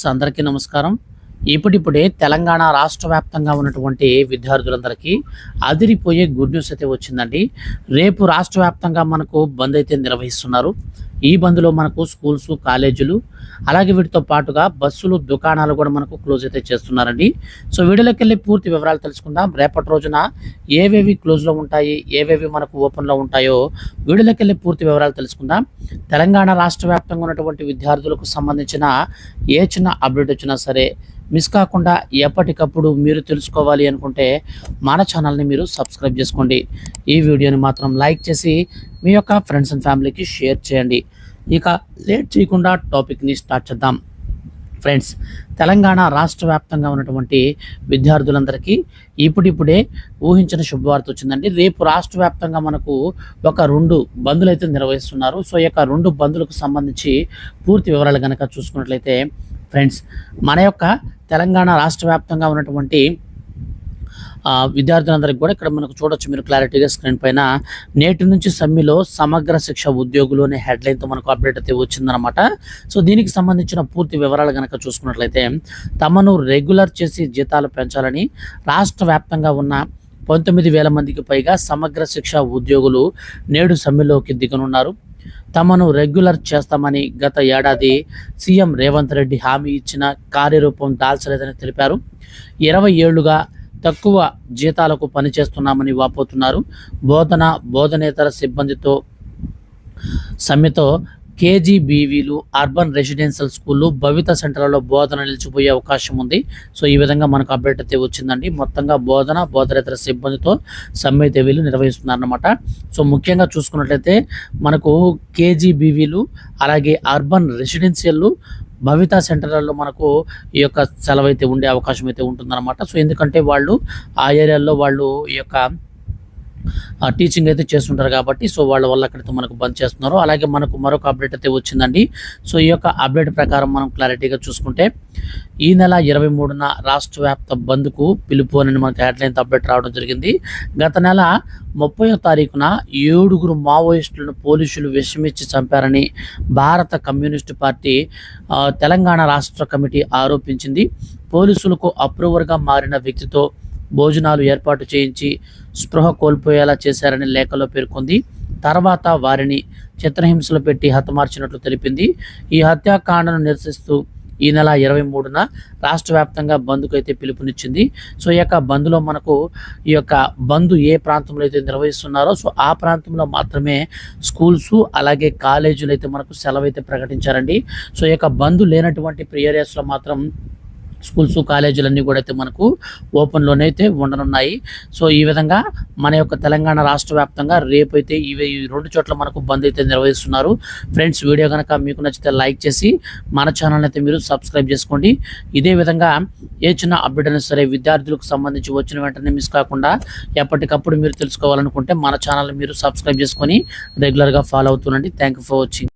Friends అందరికీ నమస్కారం. ఇప్పుడిప్పుడే తెలంగాణ రాష్ట్ర వ్యాప్తంగా ఉన్నటువంటి విద్యార్థులందరికీ అదిరిపోయే గుడ్ న్యూస్ అయితే వచ్చిందండి. రేపు రాష్ట్ర వ్యాప్తంగా మనకు బంద్ అయితే నిర్వహిస్తున్నారు. ఈ బంద్లో మనకు స్కూల్స్ కాలేజీలు అలాగే వీటితో పాటుగా బస్సులు దుకాణాలు కూడా మనకు క్లోజ్ అయితే చేస్తున్నారండి. సో వీడియోలోకి వెళ్ళి పూర్తి వివరాలు తెలుసుకుందాం. రేపటి రోజున ఏవేవి క్లోజ్లో ఉంటాయి ఏవేవి మనకు ఓపెన్లో ఉంటాయో వీడియోలోకి వెళ్ళి పూర్తి వివరాలు తెలుసుకుందాం. తెలంగాణ రాష్ట్ర వ్యాప్తంగా ఉన్నటువంటి విద్యార్థులకు సంబంధించిన ఏ చిన్న అప్డేట్ వచ్చినా సరే మిస్ కాకుండా ఎప్పటికప్పుడు మీరు తెలుసుకోవాలి అనుకుంటే మన ఛానల్ని మీరు సబ్స్క్రైబ్ చేసుకోండి. ఈ వీడియోని మాత్రం లైక్ చేసి మీ యొక్క ఫ్రెండ్స్ అండ్ ఫ్యామిలీకి షేర్ చేయండి. ఇక లేట్ చేయకుండా టాపిక్ని స్టార్ట్ చేద్దాం. ఫ్రెండ్స్ తెలంగాణ రాష్ట్ర వ్యాప్తంగా ఉన్నటువంటి విద్యార్థులందరికీ ఇప్పుడిప్పుడే ఊహించిన శుభవార్త వచ్చిందండి. రేపు రాష్ట్ర వ్యాప్తంగా మనకు ఒక రెండు బంధులు అయితే నిర్వహిస్తున్నారు. సో ఈ యొక్క రెండు బంధులకు సంబంధించి పూర్తి వివరాలు కనుక చూసుకున్నట్లయితే ఫ్రెండ్స్ మన యొక్క తెలంగాణ రాష్ట్ర వ్యాప్తంగా ఉన్నటువంటి విద్యార్థులందరికీ కూడా ఇక్కడ మనకు చూడొచ్చు మీరు క్లారిటీగా స్క్రీన్ పైన నేటి నుంచి సమ్మిలో సమగ్ర శిక్ష ఉద్యోగులు అనే హెడ్లైన్తో మనకు అప్డేట్ అయితే వచ్చిందనమాట సో దీనికి సంబంధించిన పూర్తి వివరాలు కనుక చూసుకున్నట్లయితే తమను రెగ్యులర్ చేసి జీతాలు పెంచాలని రాష్ట్ర వ్యాప్తంగా ఉన్న పంతొమ్మిది వేల మందికి పైగా సమగ్ర శిక్ష ఉద్యోగులు నేడు సమ్మెలోకి దిగనున్నారు. తమను రెగ్యులర్ చేస్తామని గత ఏడాది సీఎం రేవంత్ రెడ్డి హామీ ఇచ్చిన కార్యరూపం దాల్చలేదని తెలిపారు. ఇరవై ఏళ్ళుగా తక్కువ జీతాలకు పనిచేస్తున్నామని వాపోతున్నారు. బోధన బోధనేతర సిబ్బందితో సమ్మెతో కేజీబీవీలు అర్బన్ రెసిడెన్షియల్ స్కూళ్ళు భవిత సెంటర్లలో బోధన నిలిచిపోయే అవకాశం ఉంది. సో ఈ విధంగా మనకు అప్డేట్ అయితే వచ్చిందండి. మొత్తంగా బోధన బోధనేతర సిబ్బందితో సమ్మె అయితే వీళ్ళు నిర్వహిస్తున్నారన్నమాట. సో ముఖ్యంగా చూసుకున్నట్లయితే మనకు కేజీబీవీలు అలాగే అర్బన్ రెసిడెన్షియల్ భవిత సెంటర్లలో మనకు ఈ యొక్క సెలవు అయితే ఉండే అవకాశం అయితే ఉంటుందన్నమాట. సో ఎందుకంటే వాళ్ళు ఆ ఏరియాలో వాళ్ళు ఈ యొక్క టీచింగ్ అయితే చేస్తుంటారు కాబట్టి సో వాళ్ళ వల్ల అక్కడైతే మనకు బంద్ చేస్తున్నారు. అలాగే మనకు మరొక అప్డేట్ అయితే వచ్చిందండి. సో ఈ యొక్క అప్డేట్ ప్రకారం మనం క్లారిటీగా చూసుకుంటే ఈ నెల ఇరవై మూడున రాష్ట్ర వ్యాప్త బంద్కు పిలుపు అని మనకు హెడ్లైన్ అప్డేట్ రావడం జరిగింది. గత నెల ముప్పై తారీఖున ఏడుగురు మావోయిస్టులను పోలీసులు విషమిచ్చి చంపారని భారత కమ్యూనిస్టు పార్టీ తెలంగాణ రాష్ట్ర కమిటీ ఆరోపించింది. పోలీసులకు అప్రూవర్గా మారిన వ్యక్తితో భోజనాలు ఏర్పాటు చేయించి స్పృహ కోల్పోయేలా చేశారని లేఖలో పేర్కొంది. తర్వాత వారిని చిత్రహింసలు పెట్టి హతమార్చినట్లు తెలిపింది. ఈ హత్యాకాండను నిరసిస్తూ ఈ నెల ఇరవై మూడున రాష్ట్ర వ్యాప్తంగా బంద్కు అయితే పిలుపునిచ్చింది. సో ఈ యొక్క బంద్లో మనకు ఈ యొక్క బంద్ ఏ ప్రాంతంలో అయితే నిర్వహిస్తున్నారో సో ఆ ప్రాంతంలో మాత్రమే స్కూల్స్ అలాగే కాలేజీలు అయితే మనకు సెలవు అయితే ప్రకటించారండి. సో ఈ యొక్క బంద్ లేనటువంటి ఏరియాస్లో మాత్రం స్కూల్స్ కాలేజీలన్నీ కూడా అయితే మనకు ఓపెన్లోనే అయితే ఉండనున్నాయి. సో ఈ విధంగా మన యొక్క తెలంగాణ రాష్ట్ర వ్యాప్తంగా రేపు అయితే ఇవి రెండు చోట్ల మనకు బంద్ అయితే నిర్వహిస్తున్నారు. ఫ్రెండ్స్ వీడియో కనుక మీకు నచ్చితే లైక్ చేసి మన ఛానల్ అయితే మీరు సబ్స్క్రైబ్ చేసుకోండి. ఇదే విధంగా ఏ చిన్న అప్డేట్ అయినా సరే విద్యార్థులకు సంబంధించి వచ్చిన వెంటనే మిస్ కాకుండా ఎప్పటికప్పుడు మీరు తెలుసుకోవాలనుకుంటే మన ఛానల్ మీరు సబ్స్క్రైబ్ చేసుకొని రెగ్యులర్గా follow అవుతుండండి. Thank you for watching.